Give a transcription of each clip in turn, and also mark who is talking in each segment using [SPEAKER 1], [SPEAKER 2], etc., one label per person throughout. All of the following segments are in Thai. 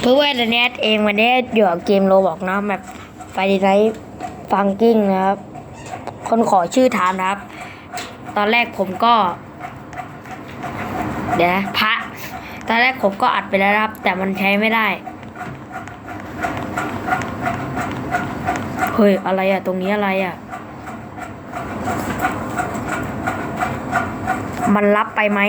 [SPEAKER 1] เพื่อนๆเนี้เองวันนี้อยู่กับเกมโรบอกนะแบบไฟไลท์ฟังกิ้งนะครับ คนขอชื่อถามนะครับ ตอนแรกผมก็ เดี๋ยวนะพระ ตอนแรกผมก็อัดไปแล้วนะครับ แต่มันใช้ไม่ได้ เฮ้ย อะไรอะตรงนี้อะไรอะมันรับไปไหม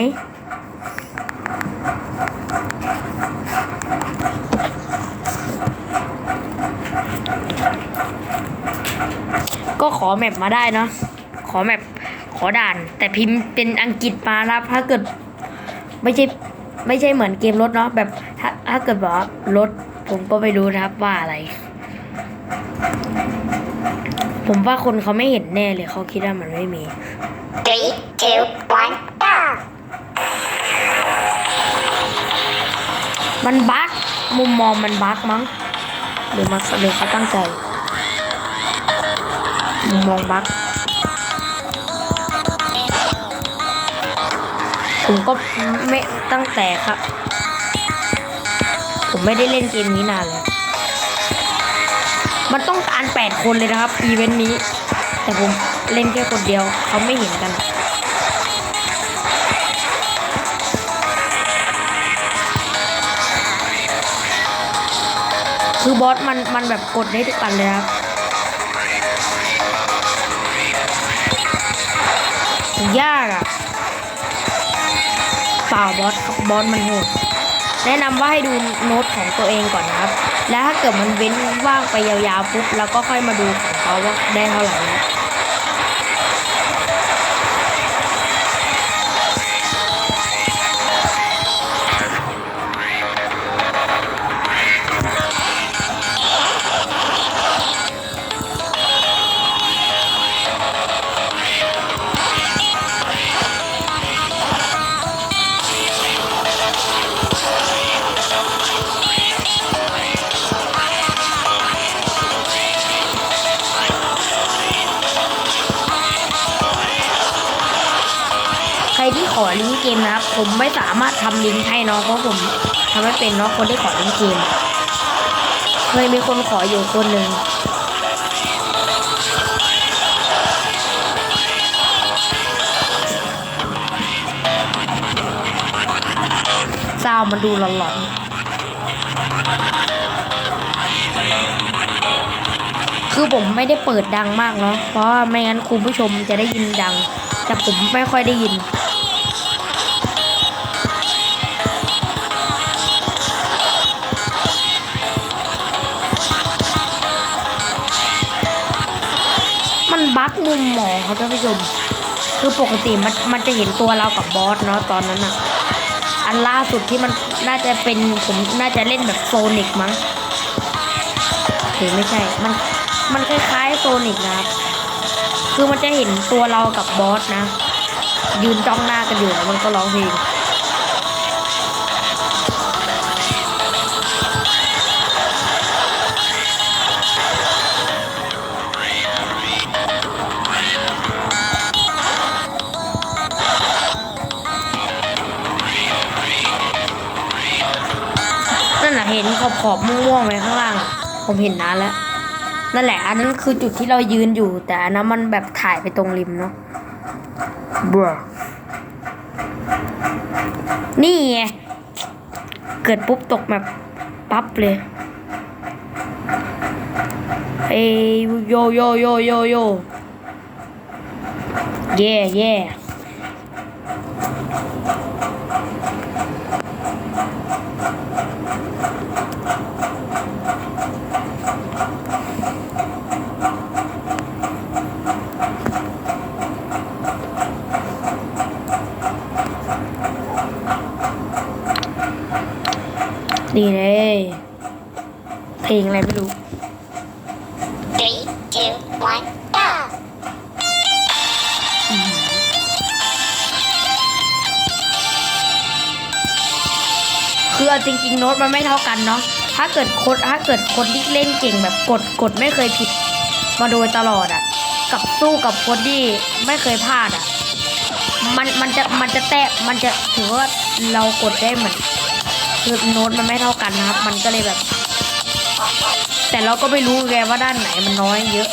[SPEAKER 1] ก็ขอแมปมาได้เนาะขอแมปขอด่าน แต่พิมพ์เป็นอังกฤษมานะครับถ้าเกิดไม่ใช่ไม่ใช่เหมือนเกมรถเนาะแบบถ้าถ้าเกิดบอกว่ารถผมก็ไม่รู้นะครับว่าอะไร ผมว่าคนเขาไม่เห็นแน่เลยเขาคิดว่ามันไม่มี
[SPEAKER 2] Three, two, one, go!
[SPEAKER 1] มันบั๊กมุมมองมันบั๊กมั้งหรือมันหรือเขาตั้งใจ มุมมองบักผมก็ไม่ตั้งแต่ครับ ผมไม่ได้เล่นเกมนี้นานแล้ว มันต้องการแปดคนเลยนะครับ อีเวนต์นี้ แต่ผมเล่นแค่คนเดียว เขาไม่เห็นกันคือบอสมันมันแบบกดได้ทุกอันเลยครับ ยากอะเปล่าบอสขับบอสมันโหดแนะนำว่าให้ดูโน้ตของตัวเองก่อนนะครับ แล้วถ้าเกิดมันเว้นว่างไปยาวๆปุ๊บ แล้วก็ค่อยมาดูของเขาว่าได้เท่าไหร่ ใครที่ขอลิงก์เกมนะครับ ผมไม่สามารถทำลิงก์ให้เนาะเพราะผมทำไม่เป็นเนาะคนที่ขอลิงก์เกม เคยมีคนขออยู่คนหนึ่งซาวมันดูหลอนๆคือผมไม่ได้เปิดดังมากเนาะ เพราะไม่งั้นคุณผู้ชมจะได้ยินดัง แต่ผมไม่ค่อยได้ยิน มันบั๊กมุมมองเขาท่านผู้ชม คือปกติมันมันจะเห็นตัวเรากับบอสเนาะตอนนั้นอะอันล่าสุดที่มันน่าจะเป็นผมน่าจะเล่นแบบโซนิกมั้งหรือไม่ใช่ มันมันคล้ายๆโซนิกนะครับ คือมันจะเห็นตัวเรากับบอสนะ ยืนจ้องหน้ากันอยู่แล้วมันก็ร้องเพลง อบขอบๆม่วงๆไว้ข้างล่างอะผมเห็นนานแล้ว นั่นแหละ อันนั้นคือจุดที่เรายืนอยู่ แต่อันนั้นมันแบบถ่ายไปตรงริมเนาะบรนี่ไง เกิดปุ๊บตกแบบปั๊บเลยเอ้ยโยโยโยโยโยเย่เย่ ดีเลย เพลงอะไรไม่รู้ มันไม่เท่ากันเนาะถ้าเกิดคนถ้าเกิดคนที่เล่นเก่งแบบกดกดไม่เคยผิด มาโดยตลอดอะ่ะ กับสู้กับคนที่ไม่เคยพลาดอะ่ะมันมันจะมันจะแตะมันจะถือว่าเรากดได้เหมือนคือโน้ตมันไม่เท่ากันนะครับ มันก็เลยแบบ แต่เราก็ไม่รู้ไงว่าด้านไหนมันน้อยเยอะ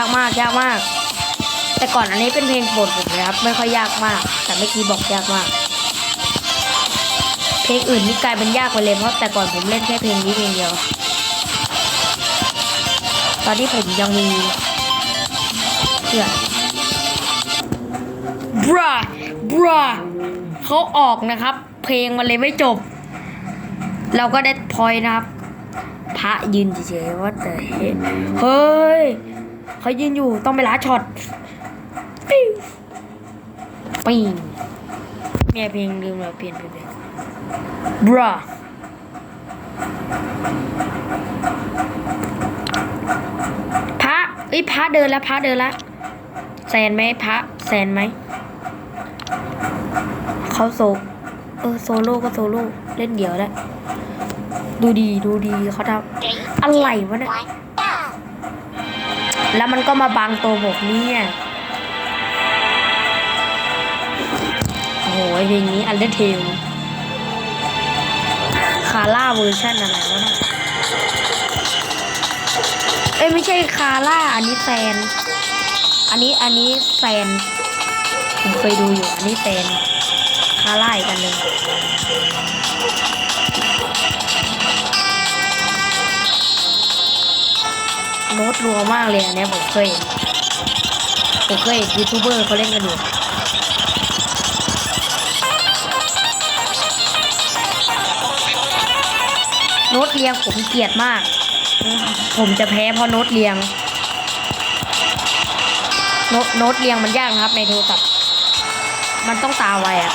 [SPEAKER 1] ากมากยากมาก แต่ก่อนอันนี้เป็นเพลงโปรดผมเลยครับ ไม่ค่อยยากมาก แต่เมื่อกี้บอกยากมาก เพลงอื่นนี่กลายเป็นยากไปเลยเพราะแต่ก่อนผมเล่นแค่เพลงนี้เพลงเดียว ตอนที่ผมยังมีเพื่อนบราบราเขาออกนะครับ เพลงมันเลยไม่จบ เราก็ได้พอยนะครับ พระยืนเฉยๆว่าแต่เฮ้ย เขายืนอยู่ต้องไปล้าช็อตปิ้วปิ้งเนี่ยเพลงลืมแล้วเปลี่ยนเพลงเป็นบราพระเอ้ยพระเดินแล้วพระเดินแล้วแซนไหมพระแซนไหมเขาโซเออโซโล่ก็โซโล่เล่นเดี่ยวแล้วดูดีดูดีเขาทำ
[SPEAKER 2] Three,
[SPEAKER 1] อะไรวะเนี่ย
[SPEAKER 2] one, go.
[SPEAKER 1] แล้วมันก็มาบังตัวผมเนี่ยโอ้โหเพลงนี้อันเดอร์เทลคาร่าเวอร์ชันอะไรวะเนี่ยเอ้ยไม่ใช่คาร่าอันนี้แซน อันนี้อันนี้แซน ผมเคยดูอยู่อันนี้แซน คาร่าอีกอันหนึ่ง โน้ตรัวมากเลยอันเนี้ยผมเคยผมเคยเห็นยูทูบเบอร์เขาเล่นกันอยู่โน้ตเรียงผมเกลียดมาก ผมจะแพ้เพราะโน้ตเรียง โน้ตโน้ตเรียงมันยากครับในโทรศัพท์ มันต้องตาไวอะ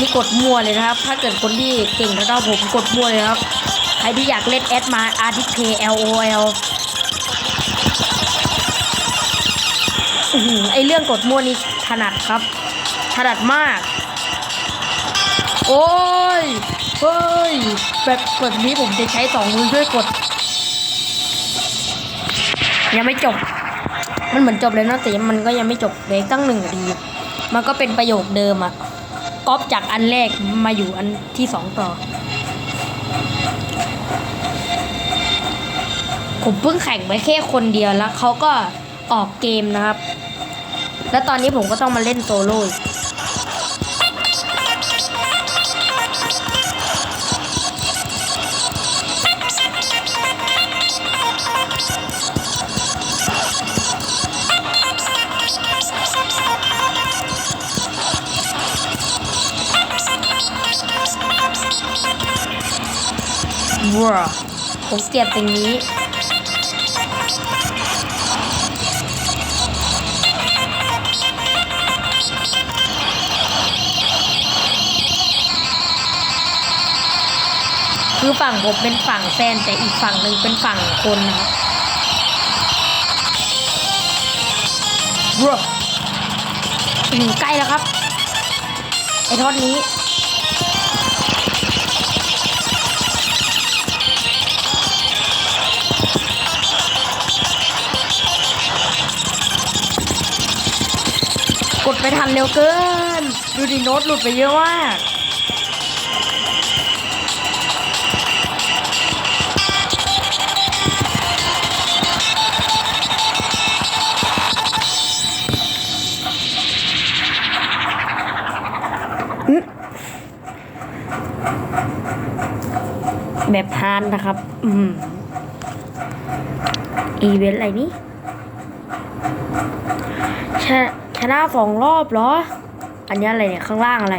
[SPEAKER 1] นี่กดมั่วเลยนะครับ ถ้าเกิดคนที่เก่งเท่าผมกดมั่วเลยครับ ใครที่อยากเล่นแอดมาอาร์ติเค L O L อื้อหือไอเรื่องกดมั่วนี่ถนัดครับ ถนัดมาก โอ้ย เฮ้ย แบบกดนี้ผมจะใช้สองมือช่วยกด ยังไม่จบ มันเหมือนจบเลยนะแต่มันก็ยังไม่จบเลยตั้งหนึ่งนาที มันก็เป็นประโยคเดิมอะ ก๊อปจากอันแรกมาอยู่อันที่สองต่อ ผมเพิ่งแข่งไปแค่คนเดียวแล้วเขาก็ออกเกมนะครับ แล้วตอนนี้ผมก็ต้องมาเล่นโซโล่ ว้าผมเกียดตรงนี้ คือฝั่งผมเป็นฝั่งแฟนแต่อีกฝั่งหนึ่งเป็นฝั่งคนนะครับว้าถึงใกล้แล้วครับ ไอ้ทอดนี้ กดไปทันเร็วเกิน ดูดิโน้ตหลุดไปเยอะมากแบบฮานนะครับ อืม อีเวนต์อะไรนี่ชนะ ชนะสองรอบเหรอ อันนี้อะไรเนี่ย ข้างล่างอะไร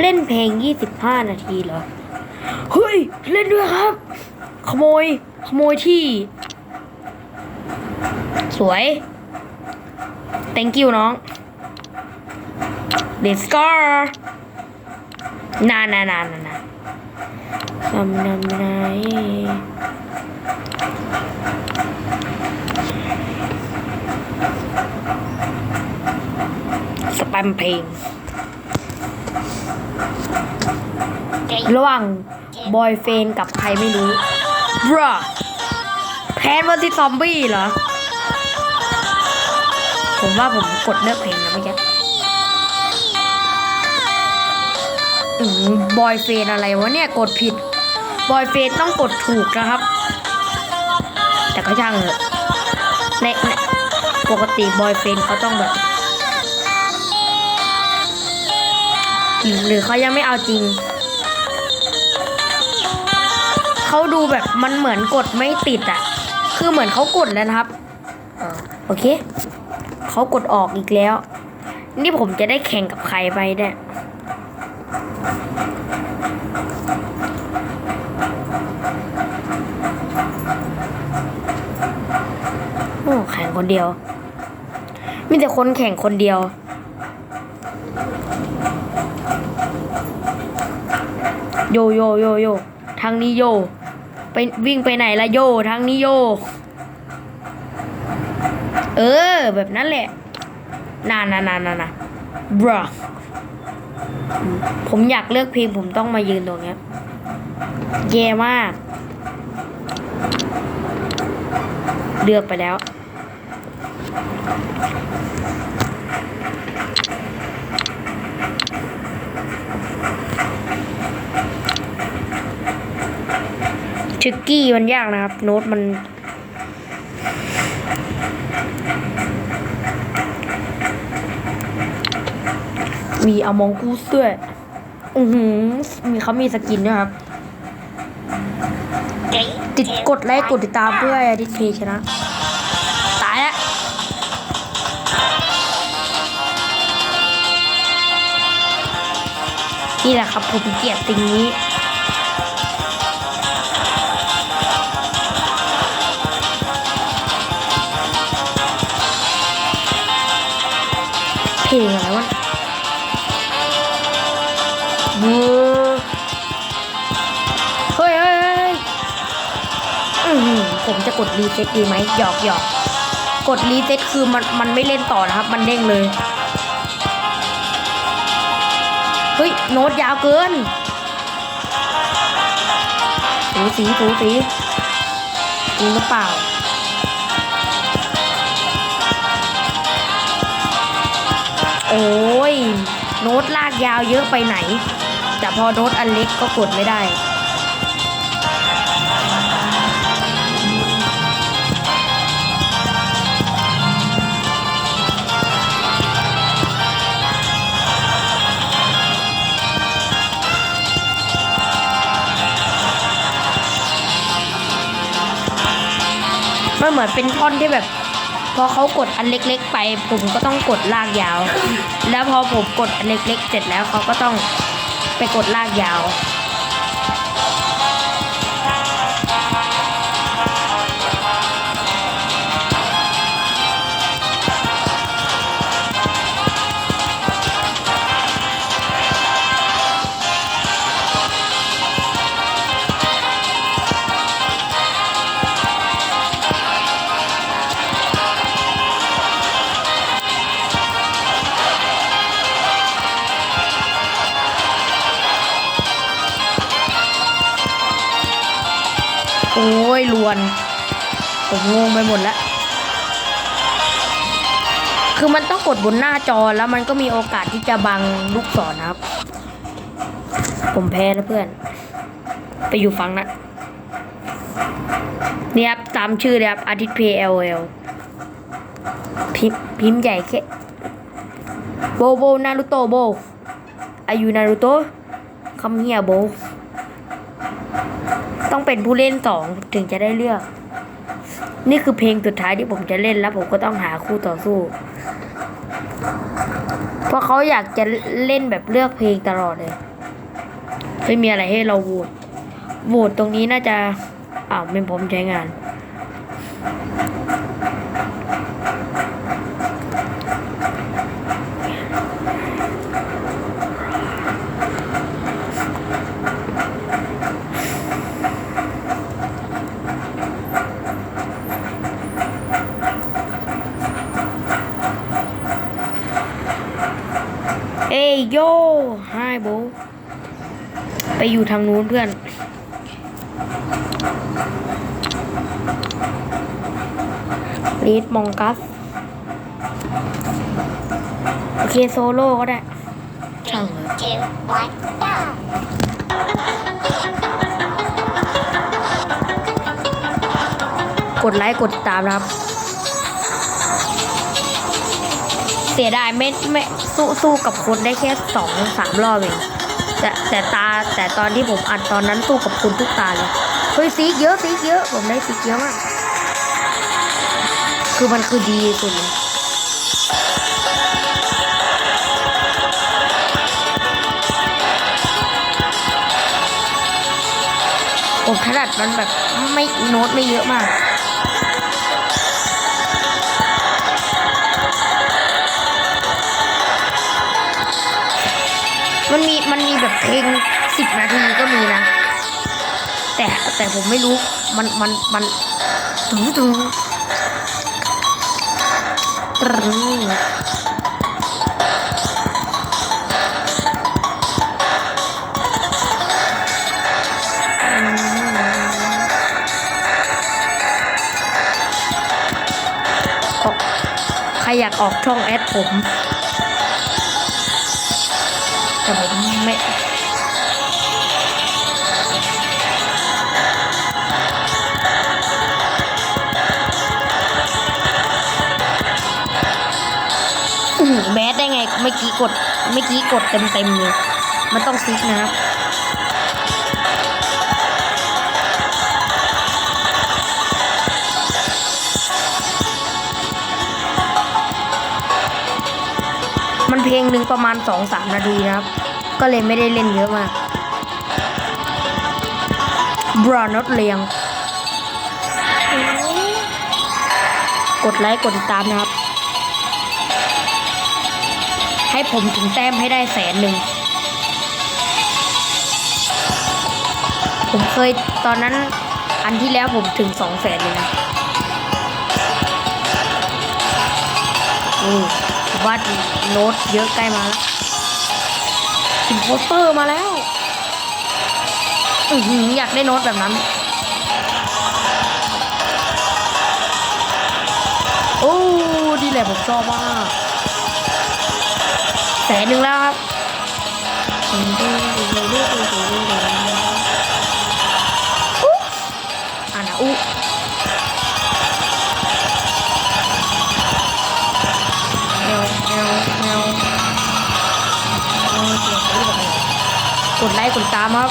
[SPEAKER 1] เล่นเพลง 25 นาทีเหรอ เฮ้ย เล่นด้วยครับ ขโมย ขโมยที่ สวย thank you น้อง let's go นานานานนาน ทำนำไรสแปมเพลงระหว่างบอยเฟนกับใครไม่รู้บรแพนวันที่ซอมบี้เหรอ ผมว่าผมกดเลือกเพลงนะเมื่อกี้บอยเฟนอะไรวะเนี่ย กดผิด บอยเฟนต้องกดถูกนะครับ แต่ก็ช่างเถอะในในปกติบอยเฟนเขาต้องแบบหรือเขายังไม่เอาจริง เขาดูแบบมันเหมือนกดไม่ติดอะ่ะ คือเหมือนเขากดแล้วนะครับโอเค เขากดออกอีกแล้ว นี่ผมจะได้แข่งกับใครไปเนี่ยโอ้แข่ง คนเดียว มีแต่คนแข่งคนเดียว โยโยโยโยทางนี้โย ไปวิ่งไปไหนละโยทางนี้โย เออ แบบนั้นแหละนานานานานานบรผมอยากเลือกเพลงผมต้องมายืนตรงเนี้ยแย่มาก เลือกไปแล้ว ทริกกี้มันยากนะครับ โน้ตมันมีอมองกูสด้วย อือหือ มีเขามีสกินด้วยครับ
[SPEAKER 2] three,
[SPEAKER 1] ติด
[SPEAKER 2] two,
[SPEAKER 1] กดไลค์กด
[SPEAKER 2] one,
[SPEAKER 1] ติดตามเพื่อ
[SPEAKER 2] go.
[SPEAKER 1] ให้ดิสเพย์ชนะ นี่แหละครับผมเกลียดสิ่งนี้เพลงอะไรวะบูเฮ้ยเฮ้ยผมจะกดรีเซ็ตดีไหมหยอกหยอกกดรีเซ็ตคือมันมันไม่เล่นต่อนะครับ มันเด้งเลย โน้ตยาวเกินสูสีสูสีจริงหรือเปล่าโอ้ย โน้ตลากยาวเยอะไปไหน แต่พอโน้ตอันเล็กก็กดไม่ได้ เหมือนเป็นท่อนที่แบบ พอเขากดอันเล็ก ๆ ไป ผมก็ต้องกดลากยาว แล้วพอผมกดอันเล็ก ๆ เสร็จแล้วเขาก็ต้องไปกดลากยาว งงไปหมดแล้ว คือมันต้องกดบนหน้าจอแล้วมันก็มีโอกาสที่จะบังลูกศรนะครับ ผมแพ้แล้วเพื่อน ไปอยู่ฟังนะนี่ครับตามชื่อเลยครับอาทิตย์เพลเอลพิมพ์พิมพ์ใหญ่แค่โบโบนารุโตโบอายุนารุโตคำเฮียโบ ต้องเป็นผู้เล่นสองถึงจะได้เลือก นี่คือเพลงสุดท้ายที่ผมจะเล่นแล้วผมก็ต้องหาคู่ต่อสู้ เพราะเขาอยากจะเล่นแบบเลือกเพลงตลอดเลยไม่มีอะไรให้เราโหวตโหวตตรงนี้น่าจะอ้าวไม่ผมใช้งาน เอ้ยโย่ไฮโบ ไปอยู่ทางนู้นเพื่อนลีดมองกัส โอเคโซโล่ก็ได้ ช่างเลยกดไลค์กดติดตามนะครับ เสียดายไม่ไม่สู้สู้กับคนได้แค่สองสามรอบเองแต่แต่ตา แต่ตอนที่ผมอัดตอนนั้นสู้กับคุณทุกตาเลยเฮ้ยซีกเยอะซีกเยอะผมได้ซีกเยอะมาก คือมันคือดีสุดเลยผมถนัดมันแบบไม่โน้ตไม่เยอะมากมันมีมันมีแบบเพลง สิบนาทีก็มีนะ แต่แต่ผมไม่รู้มันมันมันตึงตึงตึงก็ใครอยากออกช่องแอดผม แต่ผมไม่ กดเมื่อกี้กดเต็มเต็มๆเลยมันต้องซิกนะครับมันเพลงหนึ่งประมาณสองสามนาทีนะครับ ก็เลยไม่ได้เล่นเยอะมากบรอนอตเลียง กดไลค์กดติดตามนะครับ ให้ผมถึงแต้มให้ได้แสนหนึ่ง ผมเคยตอนนั้นอันที่แล้วผมถึงสองแสนเลยนะอือว่าโน้ตเยอะใกล้มาแล้วถึงโปสเตอร์มาแล้วอือหืออยากได้โน้ตแบบนั้น โอ้ดีแหละผมชอบมาก สนหนึ่งแล้วครับอุ๊อ่านะอุกดไลค์กดตามครับ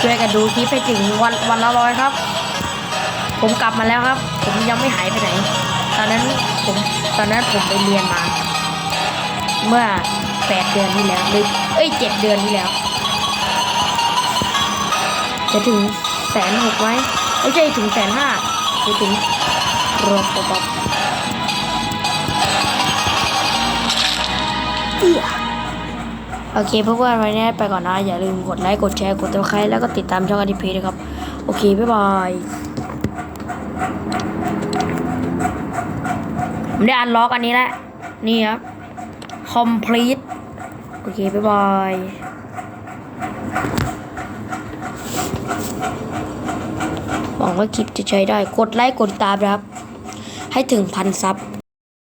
[SPEAKER 1] ช่วยกันดูคลิปให้ถึงวันวันละร้อยครับ ผมกลับมาแล้วครับ ผมยังไม่หายไปไหน ตอนนั้นผม ตอนนั้นผมไปเรียนมา เมื่อแปดเดือนที่แล้วหรือเอ้ยเจ็ดเดือนที่แล้ว จะถึงแสนหกไหมไม่ใช่ถึงแสนห้าจะถึงรบปบเอื้อโอเคเพื่อนๆวันนี้ไปก่อนนะ อย่าลืมกดไลค์ กดแชร์ กดติดตามแล้วก็ติดตามช่องอดิพีนะครับ โอเค บ๊ายบาย ผมได้อันล็อกอันนี้แล้วนี่ครับ complete โอเค บ๊ายบายหวังว่าคลิปจะใช้ได้ กดไลค์ กดตามนะครับ ให้ถึงพันซับ